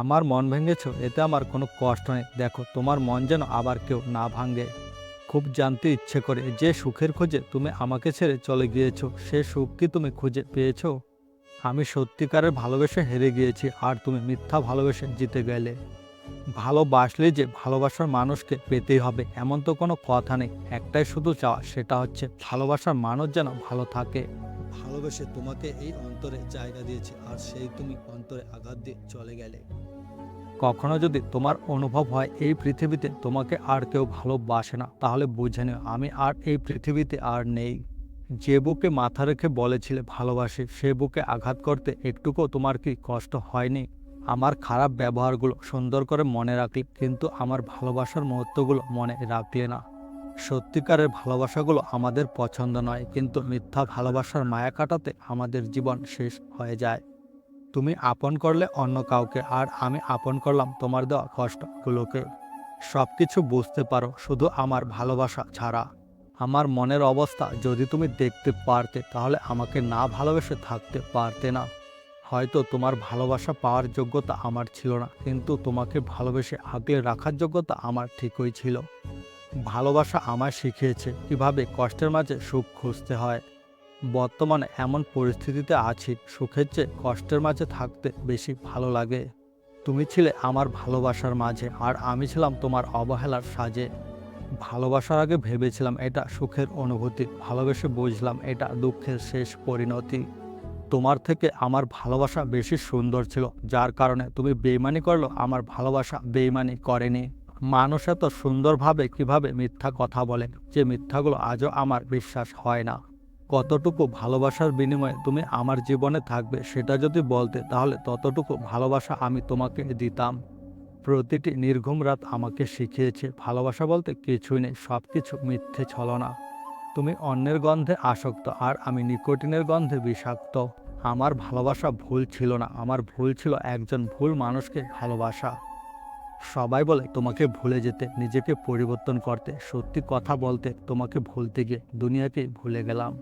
আমার মন ভেঙেছ, এতে আমার কোনো কষ্ট নেই। দেখো, তোমার মন যেন আবার কেউ না ভাঙে। খুব জানতে ইচ্ছে করে, যে সুখের খোঁজে তুমি আমাকে ছেড়ে চলে গিয়েছো, সে সুখ কি তুমি খুঁজে পেয়েছ? আমি সত্যিকারের ভালোবেসে হেরে গিয়েছি, আর তুমি মিথ্যা ভালোবেসে জিতে গেলে। ভালোবাসলে যে ভালোবাসার মানুষকে পেতেই হবে, এমন তো কোনো কথা নেই। একটাই শুধু চাওয়া, সেটা হচ্ছে ভালোবাসার মানুষ যেন ভালো থাকে। ভালোবেসে তোমাকে এই অন্তরে জায়গা দিয়েছি, আর সেই তুমি অন্তরে আঘাত দিয়ে চলে গেলে। কখনো যদি তোমার অনুভব হয় এই পৃথিবীতে তোমাকে আর কেউ ভালোবাসে না, তাহলে বুঝে নিও, আমি আর এই পৃথিবীতে আর নেই। যে বুকে মাথা রেখে বলেছিলে ভালোবাসি, সে বুকে আঘাত করতে একটুকুও তোমার কি কষ্ট হয়নি? আমার খারাপ ব্যবহারগুলো সুন্দর করে মনে রাখলে, কিন্তু আমার ভালোবাসার মুহূর্তগুলো মনে রাখলে না। সত্যিকারের ভালোবাসাগুলো আমাদের পছন্দ নয়, কিন্তু মিথ্যা ভালোবাসার মায়া কাটাতে আমাদের জীবন শেষ হয়ে যায়। তুমি আপন করলে অন্য কাউকে, আর আমি আপন করলাম তোমার দেওয়া কষ্টগুলোকে। সব কিছু বুঝতে পারো, শুধু আমার ভালোবাসা ছাড়া। আমার মনের অবস্থা যদি তুমি দেখতে পারতে, তাহলে আমাকে না ভালোবেসে থাকতে পারতে না। হয়তো তোমার ভালোবাসা পাওয়ার যোগ্যতা আমার ছিল না, কিন্তু তোমাকে ভালোবেসে আগলে রাখার যোগ্যতা আমার ঠিকই ছিল। ভালোবাসা আমায় শিখিয়েছে কীভাবে কষ্টের মাঝে সুখ খুঁজতে হয়। বর্তমানে এমন পরিস্থিতিতে আছি, সুখের চেয়ে কষ্টের মাঝে থাকতে বেশি ভালো লাগে। তুমি ছিলে আমার ভালোবাসার মাঝে, আর আমি ছিলাম তোমার অবহেলার সাজে। ভালোবাসার আগে ভেবেছিলাম এটা সুখের অনুভূতি, ভালোবেসে বুঝলাম এটা দুঃখের শেষ পরিণতি। তোমার থেকে আমার ভালোবাসা বেশি সুন্দর ছিল, যার কারণে তুমি বেইমানি করল আমার ভালোবাসা বেইমানি করেনি। মানুষ এত সুন্দরভাবে কীভাবে মিথ্যা কথা বলে যে মিথ্যাগুলো আজও আমার বিশ্বাস হয় না। কতটুকু ভালোবাসার বিনিময়ে তুমি আমার জীবনে থাকবে সেটা যদি বলতে, তাহলে ততটুকু ভালোবাসা আমি তোমাকে দিতাম। প্রতিটি নির্ঘুম রাত আমাকে শিখিয়েছে, ভালোবাসা বলতে কিছুই নেই সব কিছু মিথ্যে ছলনা। তুমি অন্যের গন্ধে আসক্ত আর আমি নিকোটিনের গন্ধে বিষাক্ত। আমার ভালোবাসা ভুল ছিল না, আমার ভুল ছিল একজন ভুল মানুষকে ভালোবাসা। সবাই বলে তোমাকে ভুলে যেতে, নিজেকে পরিবর্তন করতে, সত্যি কথা বলতে তোমাকে ভুলতে গিয়ে দুনিয়াকে ভুলে গেলাম।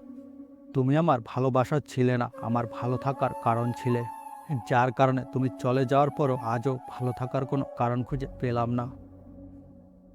তুমি আমার ভালোবাসা ছিলে না, আমার ভালো থাকার কারণ ছিলে, যার কারণে তুমি চলে যাওয়ার পরও আজও ভালো থাকার কোনো কারণ খুঁজে পেলাম না।